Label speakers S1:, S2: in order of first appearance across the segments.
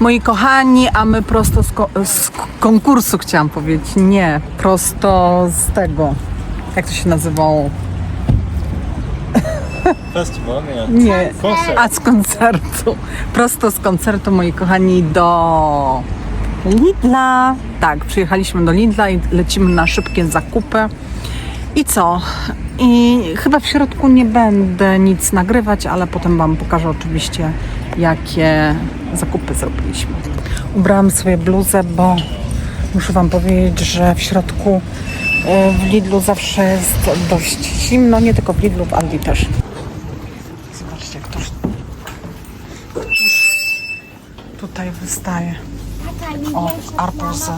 S1: Moi kochani, a my prosto z, ko- z konkursu chciałam powiedzieć. Nie, prosto z tego. Jak to się nazywało?
S2: Festival, nie.
S1: Nie.
S2: Koncert.
S1: A z koncertu. Prosto z koncertu, moi kochani, do Lidla. Tak, przyjechaliśmy do Lidla i lecimy na szybkie zakupy. I co? I chyba w środku nie będę nic nagrywać, ale potem Wam pokażę oczywiście, jakie zakupy zrobiliśmy. Ubrałam sobie bluzę, bo muszę Wam powiedzieć, że w środku e, w Lidlu zawsze jest dość zimno, nie tylko w Lidlu, w Aldi też. Zobaczcie, to tutaj wystaje. O, arbuzy.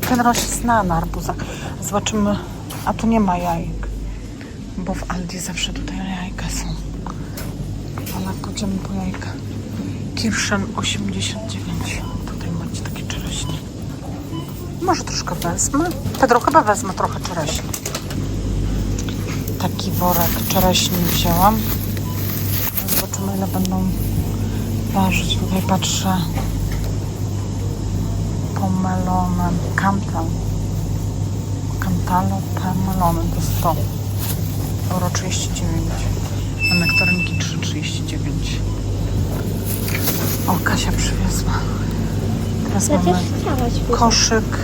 S1: Ten się zna na arbuzach. Zobaczymy. A tu nie ma jajek. Bo w Aldi zawsze tutaj jajka są. Pójdziemy po jajka. Kirszen 89. Tutaj macie takie czereśnie. Może troszkę wezmę. Pedro, chyba wezmę trochę czereśni. Taki worek czereśni wzięłam. Zobaczymy ile będą ważyć. Tutaj patrzę pomelonem, kantal. Cantaloupe melonem to 100 euro 39, a nektarynki 3,39. O, Kasia przywiezła. Teraz
S3: Przecież
S1: mamy
S3: chciałaś
S1: koszyk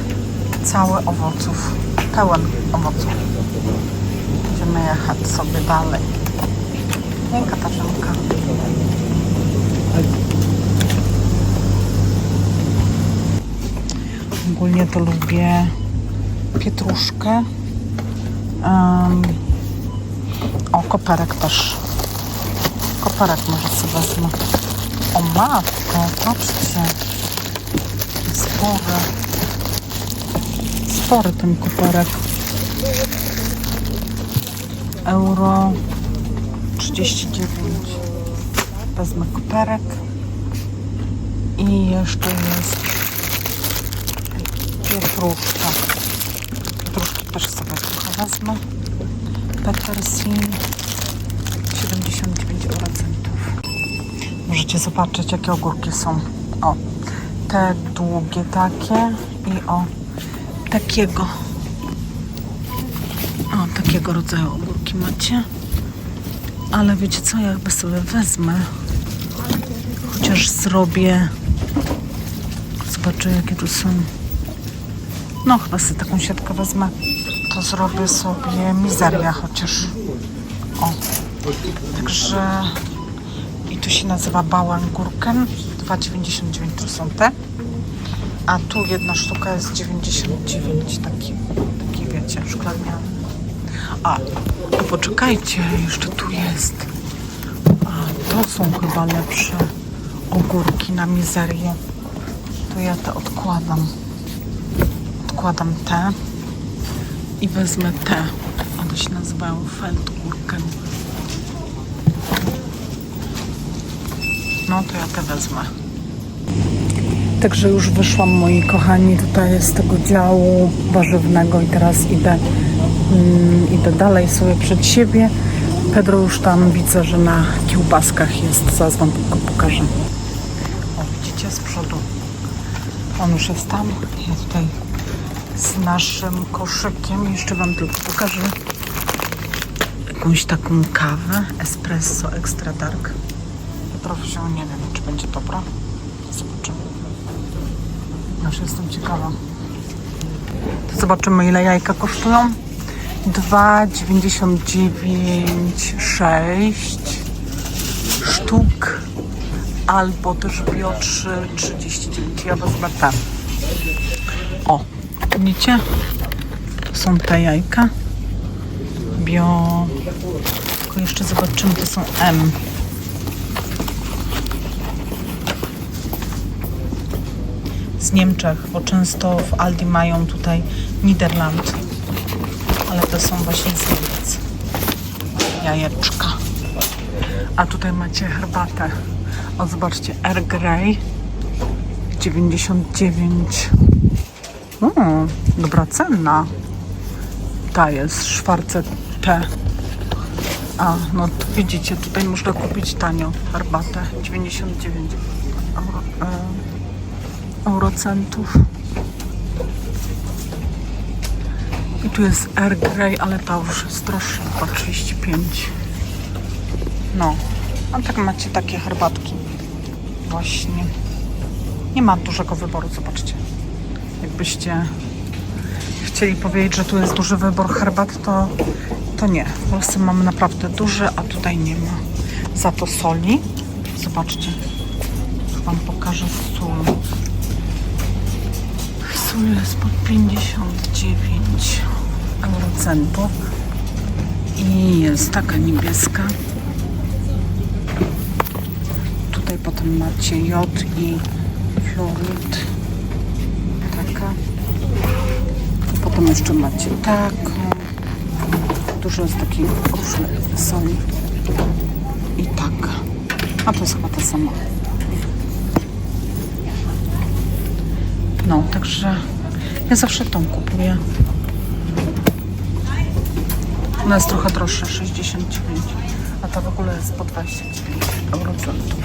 S1: cały owoców, pełen owoców. Będziemy jechać sobie dalej. Nie, Katarzynka. Ogólnie to lubię pietruszkę. Em, o, koperek też. Koperek może sobie wezmę. O matko, patrzcie. Spory. Spory ten koperek. Euro 39. Wezmę koperek. I jeszcze jest pietruszka. Pietruszki też sobie trochę wezmę. Petersin 79 eurocentów. Możecie zobaczyć jakie ogórki są. O, te długie takie i o takiego. O, takiego rodzaju ogórki macie. Ale wiecie co, ja jakby sobie wezmę, chociaż zrobię, zobaczę jakie tu są. No chyba sobie taką siatkę wezmę, to zrobię sobie mizeria chociaż. O, także tu się nazywa Bauerngurken, 2,99 to są te. A tu jedna sztuka jest 99, taki, taki wiecie, szklaniany. A, i poczekajcie, jeszcze tu jest. A, to są chyba lepsze ogórki na mizerię. To ja te odkładam. Odkładam te i wezmę te. One się nazywają Feldgurken. No to ja te wezmę. Także już wyszłam, moi kochani, tutaj z tego działu warzywnego i teraz idę, mm, idę dalej sobie przed siebie. Pedro już tam widzę, że na kiełbaskach jest. Zaraz wam tylko pokażę. O, widzicie z przodu. On już jest tam. Ja tutaj z naszym koszykiem. Jeszcze wam tylko pokażę jakąś taką kawę. Espresso Extra Dark. Wziął, nie wiem, czy będzie dobra. Zobaczymy. Już jestem ciekawa. Zobaczymy ile jajka kosztują. 2,99,6 sztuk albo też bio 3,39. Ja wezmę te. O, widzicie? Są te jajka. Bio. Tylko jeszcze zobaczymy, to są M. z Niemczech, bo często w Aldi mają tutaj Niderland, ale to są właśnie z Niemiec. Jajeczka. A tutaj macie herbatę. O, zobaczcie, Air Grey 99. Mm, dobra cena. Ta jest, szwarce te A, no widzicie, tutaj można kupić tanio herbatę. 99 euro, e, eurocentów. I tu jest Air Grey, ale ta już jest droższa, chyba 35. No, a tak macie takie herbatki. Właśnie. Nie ma dużego wyboru, zobaczcie. Jakbyście chcieli powiedzieć, że tu jest duży wybór herbat, to, to nie. W Polsce mamy naprawdę duży, a tutaj nie ma. Za to soli. Zobaczcie. Wam pokażę sól. Sól jest po 59 eurocentów. I jest taka niebieska. Tutaj potem macie jod i fluorid. Taka. Potem jeszcze macie taką. Dużo jest takich różnych soli. I taka. A to jest chyba ta sama. No, także ja zawsze tą kupuję. Ona jest trochę droższa, 69, a ta w ogóle jest po 29 eurocentów.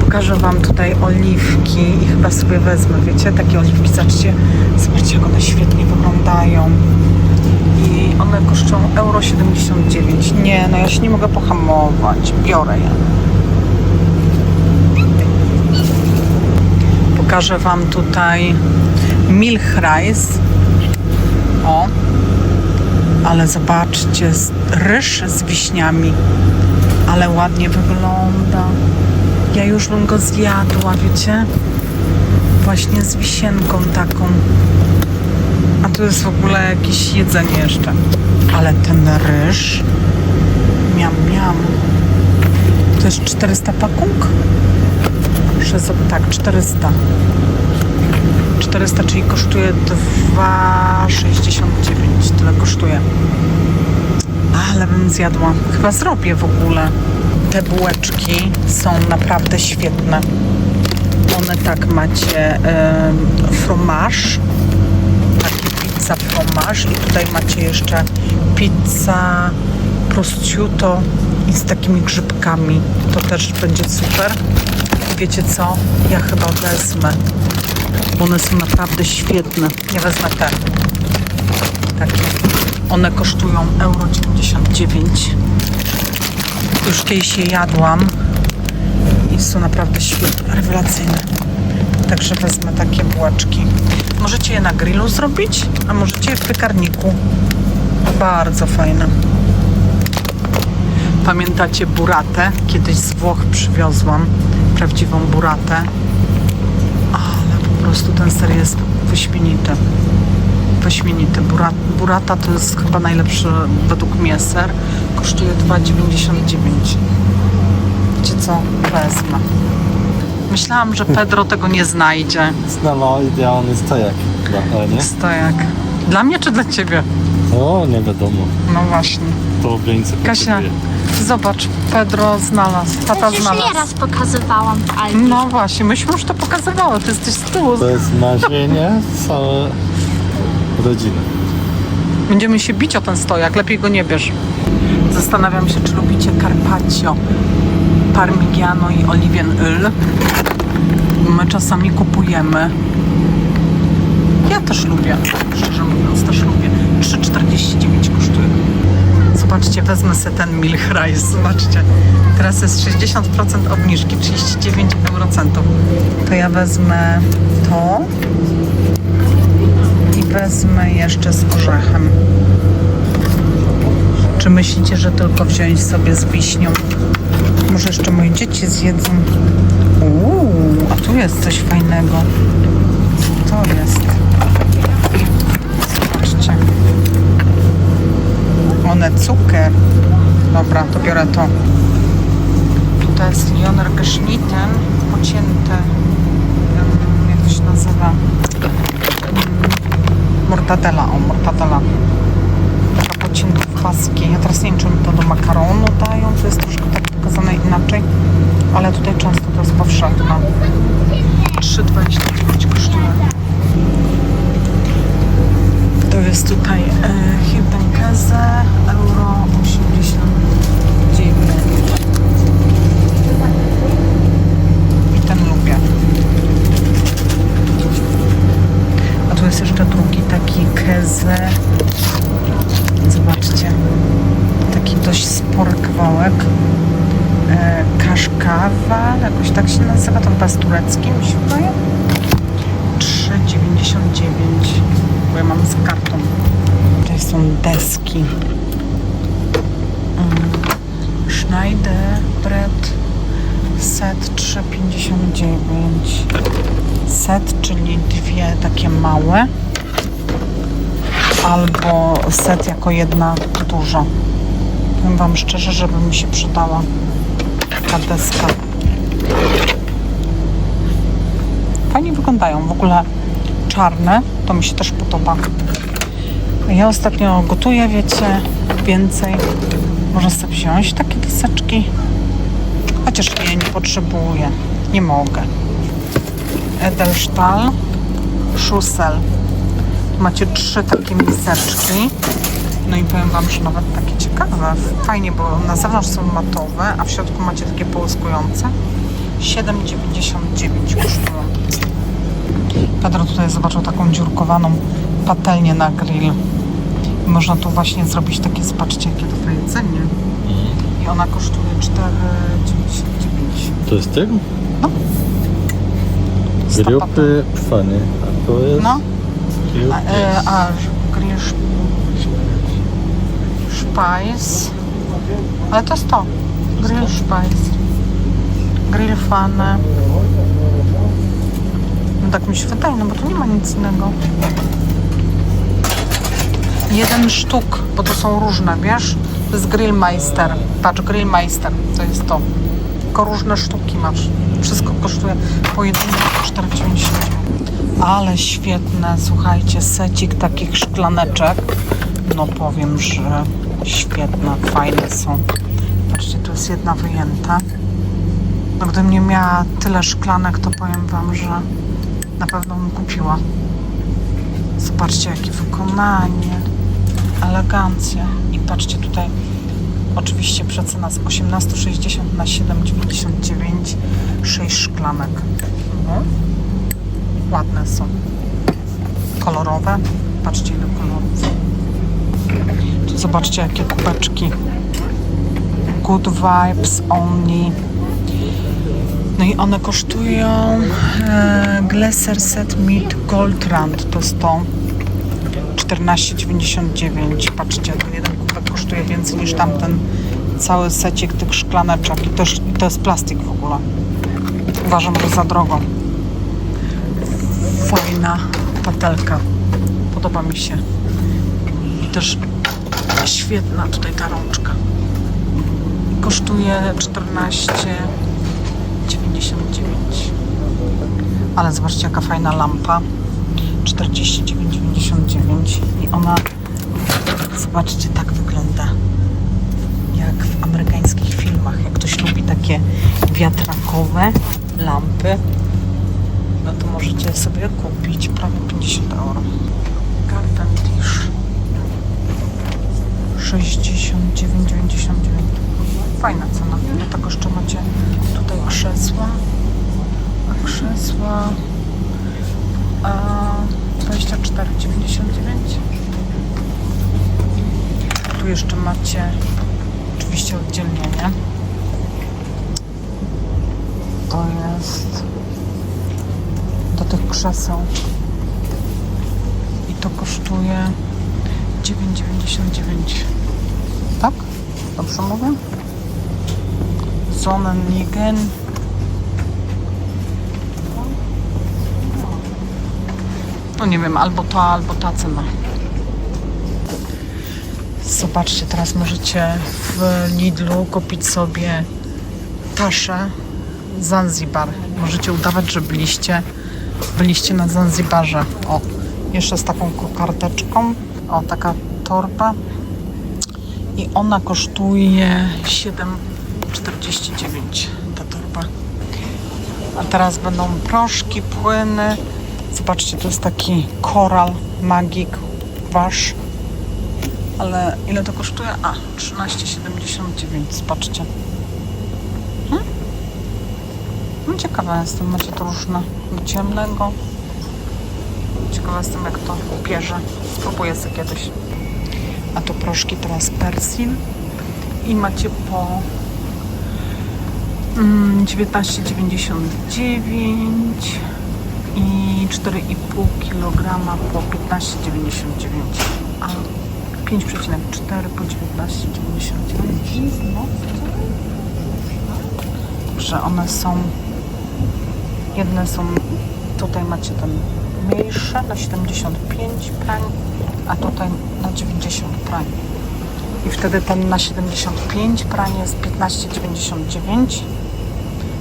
S1: Pokażę Wam tutaj oliwki i chyba sobie wezmę, wiecie, takie oliwki, zobaczcie, zobaczcie jak one świetnie wyglądają. I one kosztują euro 79. Nie, no ja się nie mogę pohamować, biorę je. Pokażę Wam tutaj rice. O, ale zobaczcie, ryż z wiśniami, ale ładnie wygląda. Ja już bym go zjadła, wiecie? Właśnie z wisienką taką. A tu jest w ogóle jakieś jedzenie jeszcze. Ale ten ryż. Miam, miam. To jest 400 pakung? Przez, tak, 400. 400, czyli kosztuje 2,69. Tyle kosztuje. Ale bym zjadła. Chyba zrobię w ogóle. Te bułeczki są naprawdę świetne. One tak macie e, fromage, takie pizza fromage i tutaj macie jeszcze pizza prosciutto i z takimi grzybkami. To też będzie super. Wiecie co? Ja chyba wezmę, one są naprawdę świetne. Ja wezmę te. Takie. One kosztują euro 99. Już kiedyś je jadłam i są naprawdę świetne, rewelacyjne. Także wezmę takie bułeczki. Możecie je na grillu zrobić, a możecie je w piekarniku. Bardzo fajne. Pamiętacie buratę? Kiedyś z Włoch przywiozłam prawdziwą buratę. Ale po prostu ten ser jest wyśmienity. Wyśmienity. Bura, burata to jest chyba najlepszy według mnie ser. Kosztuje 2,99. Wiecie co? Wezmę. Myślałam, że Pedro tego nie znajdzie.
S2: Znała idealny stojak dla Eni.
S1: Stojak. Dla mnie czy dla ciebie?
S2: O, nie wiadomo.
S1: No właśnie.
S2: To obrońcy
S1: Kasia,
S2: potrzebuje.
S1: Zobacz, Pedro znalazł, tata
S3: Już
S1: znalazł.
S3: nieraz pokazywałam w Alpie.
S1: No właśnie, myśmy już to pokazywały, ty jesteś z tyłu.
S2: To jest marzenie całe rodziny.
S1: Będziemy się bić o ten stojak, lepiej go nie bierz. Zastanawiam się, czy lubicie carpaccio, parmigiano i oliven oil. My czasami kupujemy. Ja też lubię, szczerze mówiąc, też lubię. 3,49 kosztuje. Zobaczcie, wezmę sobie ten rice, zobaczcie. Teraz jest 60% obniżki, 39 eurocentów. To ja wezmę to i wezmę jeszcze z orzechem. Czy myślicie, że tylko wziąć sobie z wiśnią? Może jeszcze moje dzieci zjedzą? Uuu, a tu jest coś fajnego. Co to jest? Zobaczcie. One cukier. Dobra, to biorę to. Tutaj jest Lioner Geschnitten, pocięte. em, Jak to się nazywa? mortadela, o mortadela. Taka pocięta w paski. Ja teraz nie wiem, czy oni to do makaronu dają, to jest troszkę tak pokazane inaczej, ale tutaj często to jest powszechne. 3,29 kosztuje to jest tutaj e, Hirtenka za euro 89. I ten lubię. A tu jest jeszcze drugi taki keze. Zobaczcie. Taki dość spory kawałek. E, kaszkawa, jakoś tak się nazywa, to chyba z tureckim się 3,99 ja mam z kartą. Tutaj są deski. Mm. Schneiderbret set 3,59 set, czyli dwie takie małe albo set jako jedna duża powiem wam szczerze, żeby mi się przydała taka deska fajnie wyglądają w ogóle czarne to mi się też podoba. Ja ostatnio gotuję, wiecie, więcej. Można sobie wziąć takie deseczki. Chociaż ja nie potrzebuję nie mogę. Edelstahl Schussel. Macie trzy takie miseczki. No i powiem wam, że nawet takie ciekawe. Fajnie, bo na zewnątrz są matowe a w środku macie takie połyskujące. 7,99 kosztują Pedro tutaj zobaczył taką dziurkowaną patelnię na grill można tu właśnie zrobić takie, zobaczcie jakie to jedzenie i ona kosztuje 4,99
S2: To jest tym?
S1: Stopata.
S2: Grupy pfany. A to jest...
S1: No, a, e, a grill Spice. Ale to jest to. Grill Spice. Grill Fane. Tak mi się wydaje, no bo tu nie ma nic innego. Jeden sztuk, bo to są różne, wiesz? To jest Grillmeister. Patrz, Grillmeister, to jest to. Tylko różne sztuki masz. Wszystko kosztuje po jednym 4,99. Ale świetne, słuchajcie, secik takich szklaneczek. No powiem, że świetne, fajne są. Patrzcie, tu jest jedna wyjęta. No gdybym nie miała tyle szklanek, to powiem wam, że na pewno bym kupiła. Zobaczcie, jakie wykonanie, elegancja. I patrzcie tutaj, oczywiście przecena z 18,60 na 7,99, 6 szklanek. No. Ładne są. Kolorowe. Patrzcie, ile kolorów. Zobaczcie, jakie kubeczki. Good vibes only. No i one kosztują e, Glesser Set Meat Gold Rand. To jest to 14,99. Patrzcie, ten jeden kubek kosztuje więcej niż tamten cały secik tych szklaneczek. I to, i to jest plastik w ogóle. Uważam, że za drogo. Fajna patelka. Podoba mi się. I też świetna tutaj ta rączka. Kosztuje 14,99. Ale zobaczcie jaka fajna lampa. 49,99 i ona zobaczcie tak wygląda jak w amerykańskich filmach. Jak ktoś lubi takie wiatrakowe lampy, no to możecie sobie kupić prawie 50 euro. Garden Dish 69,99 Fajna cena. Do tego jeszcze macie tutaj krzesła. Krzesła a 24,99 Tu jeszcze macie oczywiście oddzielnienie. To jest do tych krzeseł. I to kosztuje 9,99. Tak? Dobrze mówię? Sonnenliegen. No nie wiem, albo to, albo ta cena. Zobaczcie, teraz możecie w Lidlu kupić sobie taszę Zanzibar. Możecie udawać, że byliście, byliście na Zanzibarze. O, jeszcze z taką kokardeczką. O, taka torba. I ona kosztuje 7,49 ta torba. A teraz będą proszki, płyny. Zobaczcie, to jest taki koral Magic Wash. Ale ile to kosztuje? A, 13,79. Zobaczcie. Hmm? No ciekawa jestem. Macie to różne do ciemnego. Ciekawa jestem, jak to pierze. Spróbuję sobie kiedyś. A tu proszki teraz Persil. I macie po 19,99 i 4,5 kg po 15,99 a 5,4 po 19,99 że one są jedne są tutaj macie ten mniejszy na 75 prań a tutaj na 90 prań. I wtedy ten na 75 prań jest 15,99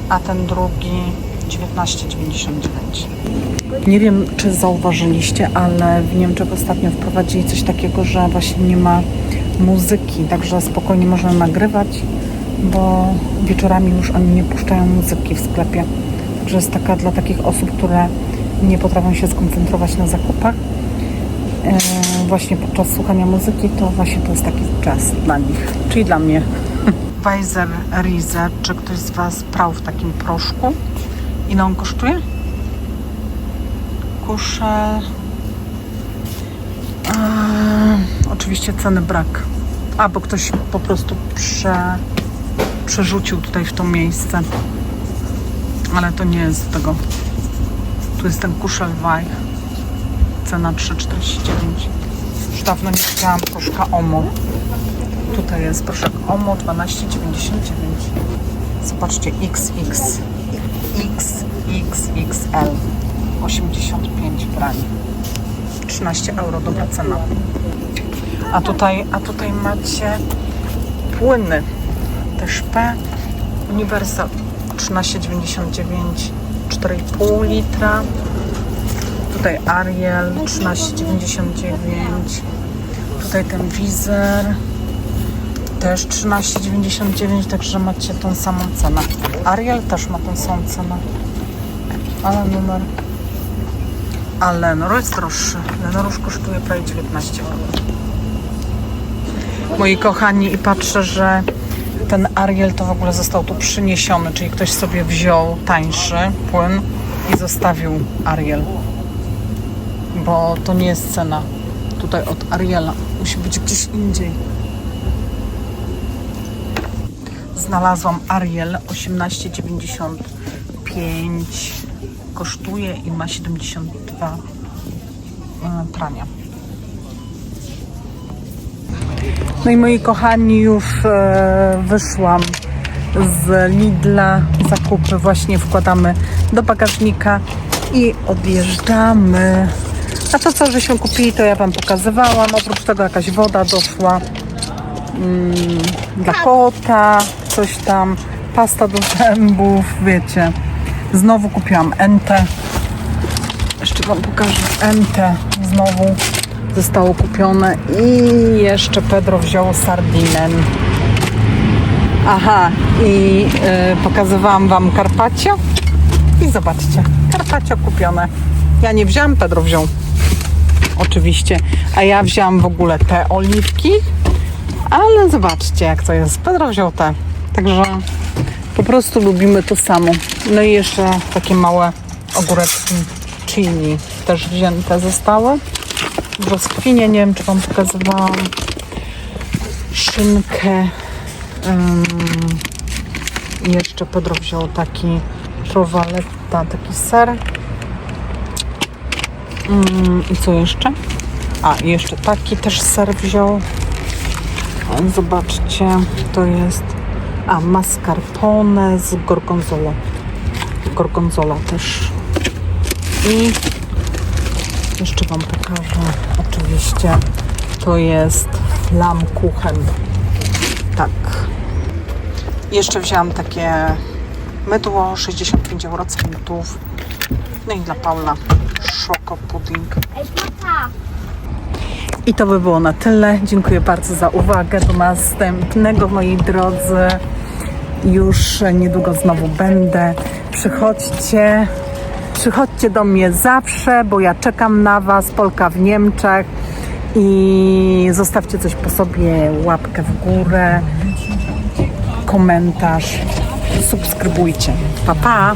S1: a ten drugi 19,99 nie wiem, czy zauważyliście, ale w Niemczech ostatnio wprowadzili coś takiego, że właśnie nie ma muzyki, także spokojnie można nagrywać, bo wieczorami już oni nie puszczają muzyki w sklepie. Także jest taka dla takich osób, które nie potrafią się skoncentrować na zakupach. E, właśnie podczas słuchania muzyki, to właśnie to jest taki czas dla nich, czyli dla mnie. Weiser Rize, czy ktoś z Was prał w takim proszku? Ile on kosztuje? Kuszel. Eee, oczywiście ceny brak. A, bo ktoś po prostu prze, przerzucił tutaj w to miejsce. Ale to nie jest tego. Tu jest ten kuszel Weich. Cena 3,49. Już dawno nie chciałam proszka Omo. Tutaj jest proszek Omo 12,99. Zobaczcie XX. XXXL 85 brań. 13 euro, dobra cena. A tutaj, a tutaj macie płyny. Też P Universal. 13,99 4,5 litra. Tutaj Ariel 13,99 tutaj ten Wizer też 13,99, także macie tą samą cenę. Ariel też ma tą samą cenę. Ale numer. A Lenor jest droższy. Lenor już kosztuje prawie 19 euro. Moi kochani, i patrzę, że ten Ariel to w ogóle został tu przyniesiony, czyli ktoś sobie wziął tańszy płyn i zostawił Ariel. Bo to nie jest cena tutaj od Ariela. Musi być gdzieś indziej znalazłam Ariel 18,95 kosztuje i ma 72 e, prania. No i moi kochani, już e, wyszłam z Lidla. Zakupy właśnie wkładamy do bagażnika i odjeżdżamy. A to co żeśmy kupili, to ja Wam pokazywałam. Oprócz tego jakaś woda doszła dla kota, coś tam, pasta do zębów, wiecie. Znowu kupiłam Entę. Jeszcze Wam pokażę Entę. Znowu zostało kupione i jeszcze Pedro wziął sardinę. Aha, i y, pokazywałam Wam Carpaccio i zobaczcie, Carpaccio kupione. Ja nie wziąłem, Pedro wziął. Oczywiście. A ja wziąłam w ogóle te oliwki, ale zobaczcie, jak to jest. Pedro wziął te. Także po prostu lubimy to samo. No i jeszcze takie małe ogóreczki chili też wzięte zostały. Brzoskwinie, nie wiem, czy Wam pokazywałam. Szynkę. I jeszcze Pedro wziął taki prowaletta, taki ser. Ym, I co jeszcze? A, jeszcze taki też ser wziął. Zobaczcie, to jest a mascarpone z gorgonzola. Gorgonzola też. I jeszcze Wam pokażę. Oczywiście to jest flammkuchen. Tak. Jeszcze wzięłam takie mydło 65 eurocentów. No i dla Paula szoko pudding. I to by było na tyle. Dziękuję bardzo za uwagę. Do następnego, moi drodzy. Już niedługo znowu będę. Przychodźcie. Przychodźcie do mnie zawsze, bo ja czekam na Was, Polka w Niemczech. I zostawcie coś po sobie, łapkę w górę, komentarz, subskrybujcie. Pa, pa!